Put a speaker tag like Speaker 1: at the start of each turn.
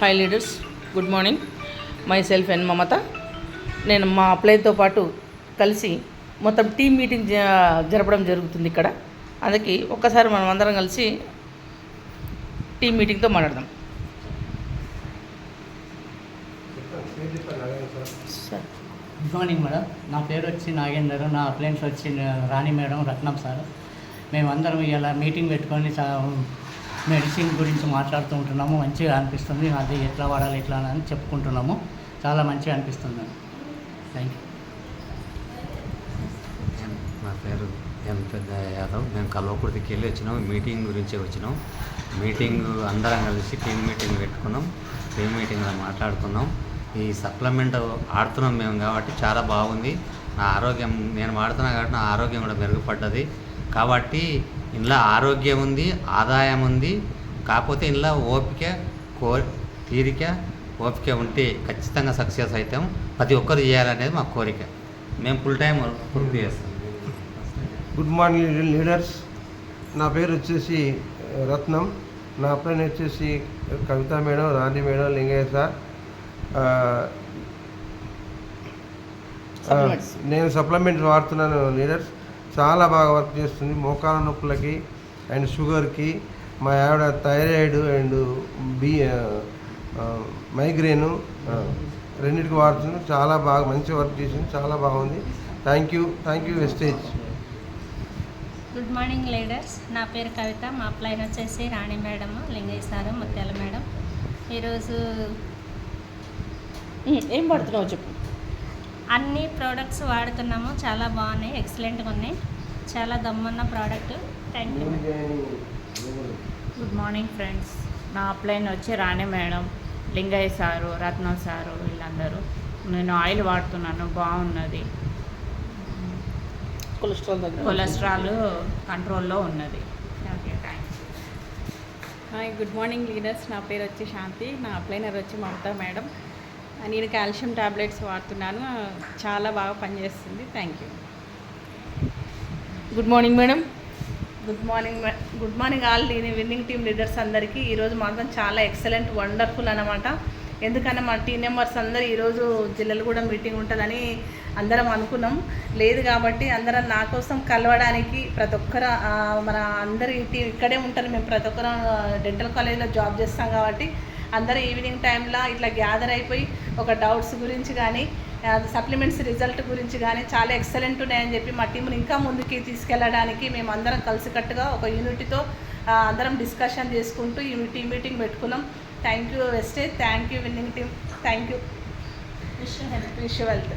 Speaker 1: Hi leaders good morning myself and Mamata నేను మా అప్లైతో పాటు కలిసి మొత్తం టీం మీటింగ్ జ- జరపడం జరుగుతుంది ఇక్కడ. అందుకే ఒక్కసారి మనం అందరం కలిసి టీం మీటింగ్తో మాట్లాడదాం. సార్
Speaker 2: గుడ్ మార్నింగ్ మేడం నా పేరు వచ్చి నాగేందర్. నా అప్లయన్స్ వచ్చి రాణి మేడం రత్నం సార్. మేమందరం ఇలా మీటింగ్ పెట్టుకొని చా మెడిసిన్ గురించి మాట్లాడుతూ ఉంటున్నాము. మంచిగా అనిపిస్తుంది. అది ఎట్లా వాడాలి ఎట్లా అని చెప్పుకుంటున్నాము. చాలా మంచిగా అనిపిస్తుంది. థ్యాంక్ యూ
Speaker 3: నా పేరు ఎం పెద్ద యాదవ్. మేము కల్వకుర్తికి వెళ్ళి వచ్చినాం. మీటింగ్ గురించి వచ్చినాం. మీటింగ్ అందరం కలిసి టీం మీటింగ్ పెట్టుకున్నాం. టీం మీటింగ్లో మాట్లాడుకున్నాం. ఈ సప్లిమెంట్ ఆడుతున్నాం మేము కాబట్టి చాలా బాగుంది. నా ఆరోగ్యం నేను వాడుతున్నా కాబట్టి నా ఆరోగ్యం కూడా మెరుగుపడ్డది. కాబట్టి ఇందులో ఆరోగ్యం ఉంది ఆదాయం ఉంది. కాకపోతే ఇందులో ఓపిక కో తీరిక ఓపిక ఉంటే ఖచ్చితంగా సక్సెస్ అవుతాం. ప్రతి ఒక్కరు చేయాలనేది మా కోరిక. మేము ఫుల్ టైం పూర్తి చేస్తాం.
Speaker 4: గుడ్ మార్నింగ్ లీడర్స్ నా పేరు వచ్చేసి రత్నం. నా పేరు వచ్చేసి Kavitha madam Rani madam Lingaiah sir. నేను సప్లిమెంట్స్ వాడుతున్నాను లీడర్స్ చాలా బాగా వర్క్ చేస్తుంది. మోకాల నొప్పులకి అండ్ షుగర్కి. మా ఆవిడ థైరాయిడ్ అండ్ బీ మైగ్రేను రెండింటికి వాడుతుంది. చాలా బాగా మంచి వర్క్ చేసింది. చాలా బాగుంది. Thank you. Thank you Vestige.
Speaker 5: Good morning leaders. నా పేరు కవిత. మా అప్లైన్ వచ్చేసి Rani madam Lingaiah sir Mutyala madam. ఈరోజు
Speaker 1: ఏం పడుతున్నావు చెప్పు.
Speaker 5: అన్ని ప్రోడక్ట్స్ వాడుతున్నాము. చాలా బాగున్నాయి. ఎక్సలెంట్గా ఉన్నాయి. చాలా దమ్మున్న product thank you
Speaker 6: good morning friends నా అప్లైన్ వచ్చి Rani madam Lingaiah sir Ratnam sir వీళ్ళందరూ. నేను ఆయిల్ వాడుతున్నాను. బాగున్నది.
Speaker 1: కొలెస్ట్రాల్ దగ్గర
Speaker 6: కొలెస్ట్రాల్ కంట్రోల్లో ఉన్నది. Okay thanks
Speaker 7: hi good morning leaders నా పేరు వచ్చి శాంతి. నా అప్లైనర్ వచ్చి మమతా మేడం. నేను కాల్షియం టాబ్లెట్స్ వాడుతున్నాను. చాలా బాగా పనిచేస్తుంది. Thank you
Speaker 1: good morning madam good morning good morning all నేను విన్నింగ్ టీమ్ లీడర్స్ అందరికీ ఈరోజు మాత్రం చాలా ఎక్సలెంట్ వండర్ఫుల్ అనమాట ఎందుకన్నా మా టీం మెంబర్స్ అందరూ ఈరోజు జిల్లలు కూడా మీటింగ్ ఉంటుందని అందరం అనుకున్నాం. లేదు కాబట్టి అందరం నా కోసం కలవడానికి ప్రతి ఒక్కరు మన అందరి టీం ఇక్కడే ఉంటారు. మేము ప్రతి ఒక్కరు డెంటల్ కాలేజ్లో జాబ్ చేస్తాం కాబట్టి అందరూ ఈవినింగ్ టైంలో ఇట్లా గ్యాదర్ అయిపోయి ఒక డౌట్స్ గురించి కానీ సప్లిమెంట్స్ రిజల్ట్ గురించి కానీ చాలా ఎక్సలెంట్ ఉన్నాయని చెప్పి మా టీంని ఇంకా ముందుకి తీసుకెళ్ళడానికి మేము అందరం కలిసికట్టుగా ఒక యూనిటీతో అందరం డిస్కషన్ చేసుకుంటూ ఈ టీం మీటింగ్ పెట్టుకున్నాం. Thank you Vestige thank you winning team thank you wish health wish wealth